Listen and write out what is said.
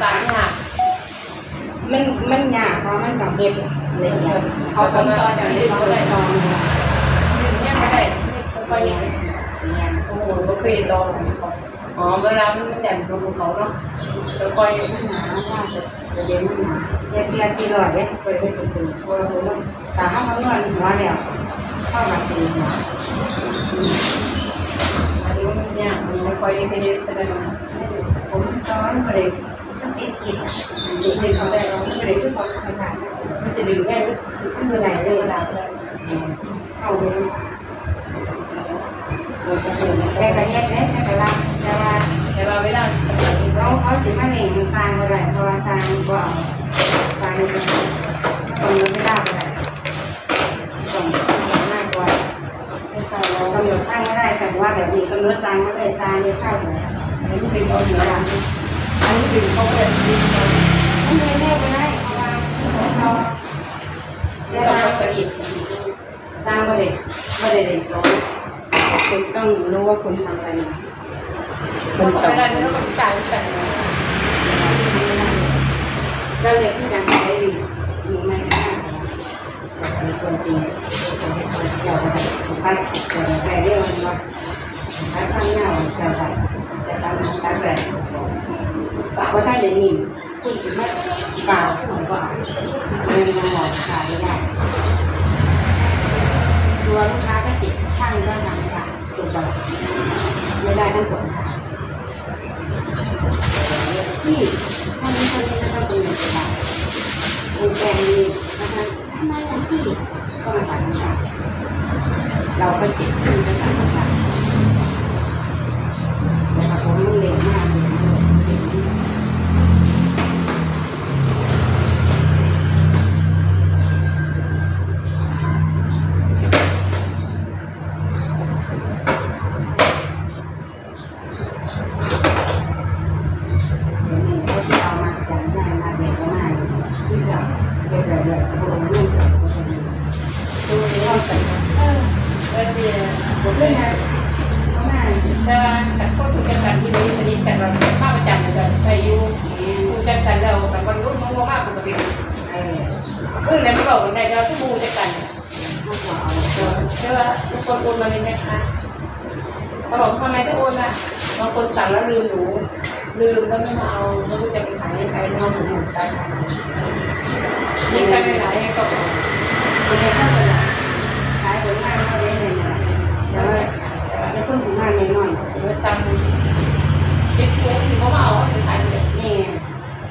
สายยากมันมันยากเพราะมันต้องเฮ็ดละเอียดเขาต้นตอนอย่างนี้เขาได้ตอนหนึ่งยังไม่ได้ค่อยๆยังเนี่ยโอ้โหก็เคยตอนอ๋อเวลามันแดดลงเขาเนาะค่อยมันหนาวมากเลยเดี๋ยวนี้เดี๋ยวเตียนที่รอดเนี่ยเคยไปถึงถึงโอ้โหตาห้ามนวดหัวแล้วเข้ามาตีหัวๆอันนี้มันยากมันไม่ค่อยได้ไปเรียนแต่ละผมตอนไปเลย ติดกินติดกินเขาได้เราไม่ได้ขึ้นเขาธรรมชาติมันจะดึงได้ไม่มีอะไรเลยเราเข้าไปแต่กระเย็นเนี่ยแต่ละแต่ว่าแต่ว่าเวลาเราเขาสิมาเองสร้างอะไรเพราะว่าสร้างก็เอาสร้างเป็นคนไม่ได้อะไรต้องมากกว่าไม่เรากำหนดสร้งไม่ได้แต่ว่าแบบนี้กำหนดสร้งไม่ได้สร้งไม่เข้าเลยอันนี้เป็นเขาเหนือ อันนี้เป็นเขาเป็นมันไม่ได้ไม่ได้เพราะว่าเราเราเราต้องกระดิบสร้างไม่ได้ไม่ได้เด็กร้อยคุณต้องรู้ว่าคุณทำอะไรมาคนต่อไปเราต้องสายกันก็เลยที่จะใช้ดีมีไม่ได้มีคนตีคนที่คนเจ้าอะไรไปเกิดไปเรื่องว่าไปข้างหน้าเจ้าอะไร จะทำการแบบปากว่าถ้าเดี๋ยวนี้พูดถึงว่าเปล่าเหมือนว่าเงินมันหลอกขายไม่ได้ตัวลูกค้าก็ติดช่างก็ทำค่ะตัวเราไม่ได้ทั้งสองทางที่ท่านนี้คนนี้นะครับเป็นหนึ่งบาทคุณแกงดีนะคะทำไมล่ะที่ก็มาตัดค่ะเราก็จิตขึ้นไปตัดค่ะ แต่ว่าแต่คนคุยกันกันที่บริสนิทกันเราภาประจำเลยไปอยู่คุยกันกันเราแบบวันรุ่งมั่วมากปกติเออเรื่องนั้นไม่บอกวันใดเราชั่วโมงจะกันมากกว่าเชื่อทุกคนโอนมาเลยนะคะเขาบอกทำไมต้องโอนล่ะบางคนสั่งแล้วลืมหนู ลืมแล้วไม่มาเอาแล้วก็จะไปขายให้ใครนอนหนูหนูใช่ยิ่งใช้ไม่หลายให้ก็คุณจะเข้าไปขายผลงานเขาได้เลยนะแต่ว่าจะเพิ่มผลงานน้อยเมื่อซ้ำสิบโมงที่เขามาเอาเขาจะขายเป็น